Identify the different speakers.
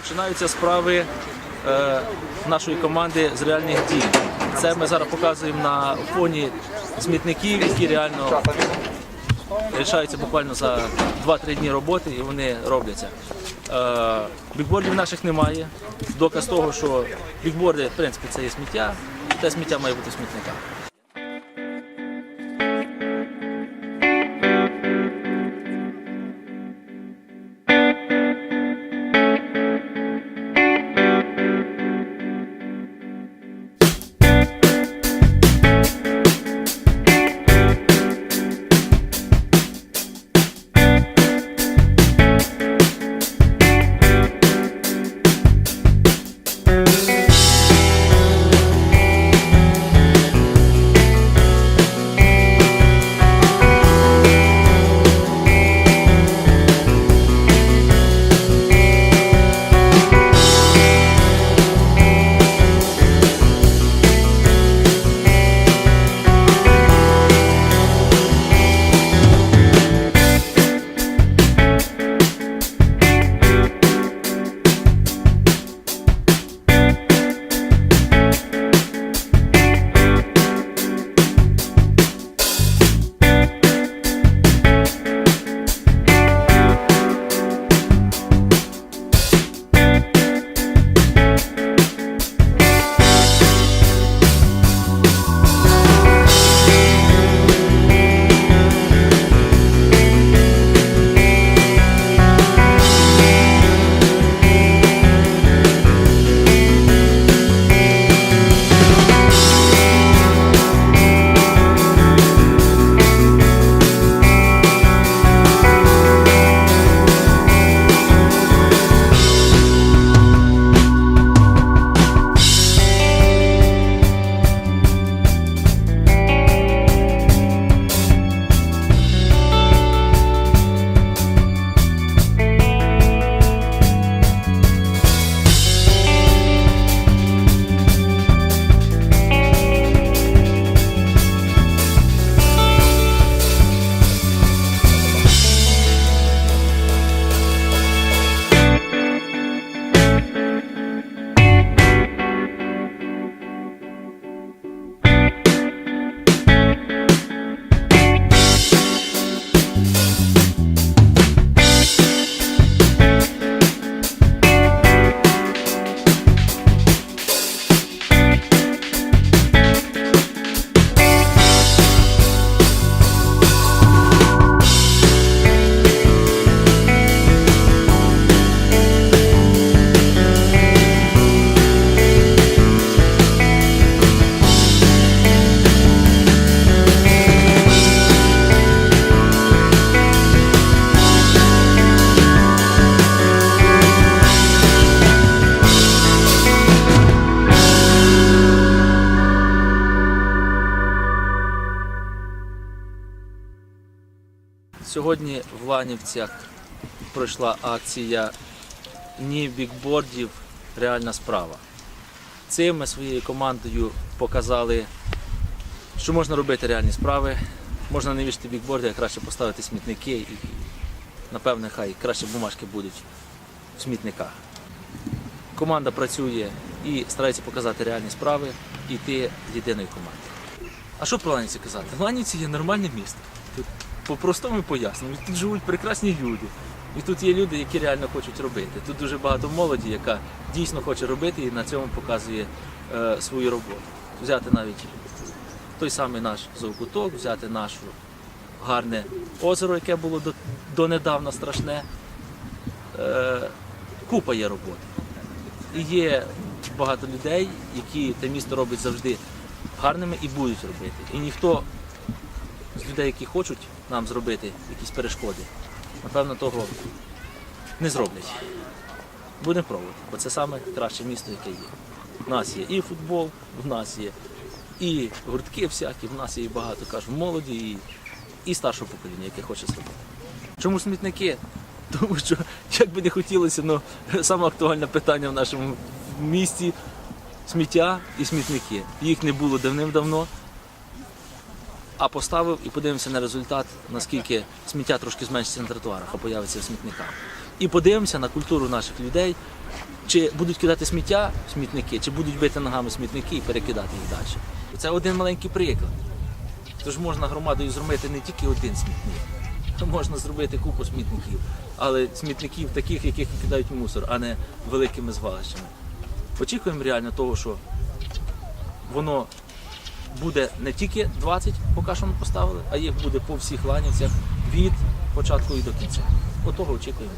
Speaker 1: Починаються справи е, нашої команди з реальних дій. Це ми зараз показуємо на фоні смітників, які реально рішаються буквально за 2-3 дні роботи і вони робляться. Е, бікбордів наших немає. Доказ того, що бікборди, в принципі, це є сміття, те сміття має бути в смітниках. Сьогодні в Ланівцях пройшла акція Ні бікбордів, реальна справа. Цим ми своєю командою показали, що можна робити реальні справи. Можна не вішати бікборди, а краще поставити смітники і, напевне, хай краще бумажки будуть в смітниках. Команда працює і старається показати реальні справи і йти єдиною командою. А що про Ланівці казати? Ланівці є нормальне місто. По-простому пояснюю. Тут живуть прекрасні люди. І тут є люди, які реально хочуть робити. Тут дуже багато молоді, яка дійсно хоче робити і на цьому показує е, свою роботу. Взяти навіть той самий наш зоокуток, взяти наше гарне озеро, яке було до, донедавна страшне. Е, купа є роботи. І є багато людей, які те місто робить завжди гарними і будуть робити. І ніхто з людей, які хочуть нам зробити якісь перешкоди, напевно, того не зроблять. Будемо пробувати, бо це саме краще місто, яке є. У нас є і футбол, в нас є і гуртки всякі, в нас є і багато кажу, молоді, і, і старшого покоління, яке хоче зробити. Чому смітники? Тому що, як би не хотілося, ну, саме актуальне питання в нашому місті сміття і смітники. Їх не було давним-давно. А поставив і подивимося на результат, наскільки сміття трошки зменшиться на тротуарах, а появиться в смітниках. І подивимося на культуру наших людей, чи будуть кидати сміття смітники, чи будуть бити ногами смітники і перекидати їх далі. Це один маленький приклад. Тож можна громадою зробити не тільки один смітник, можна зробити купу смітників, але смітників таких, яких кидають мусор, а не великими звалищами. Очікуємо реально того, що воно буде не тільки 20, поки що ми поставили, а їх буде по всіх ланівцях від початку і до кінця. Отого очікуємо.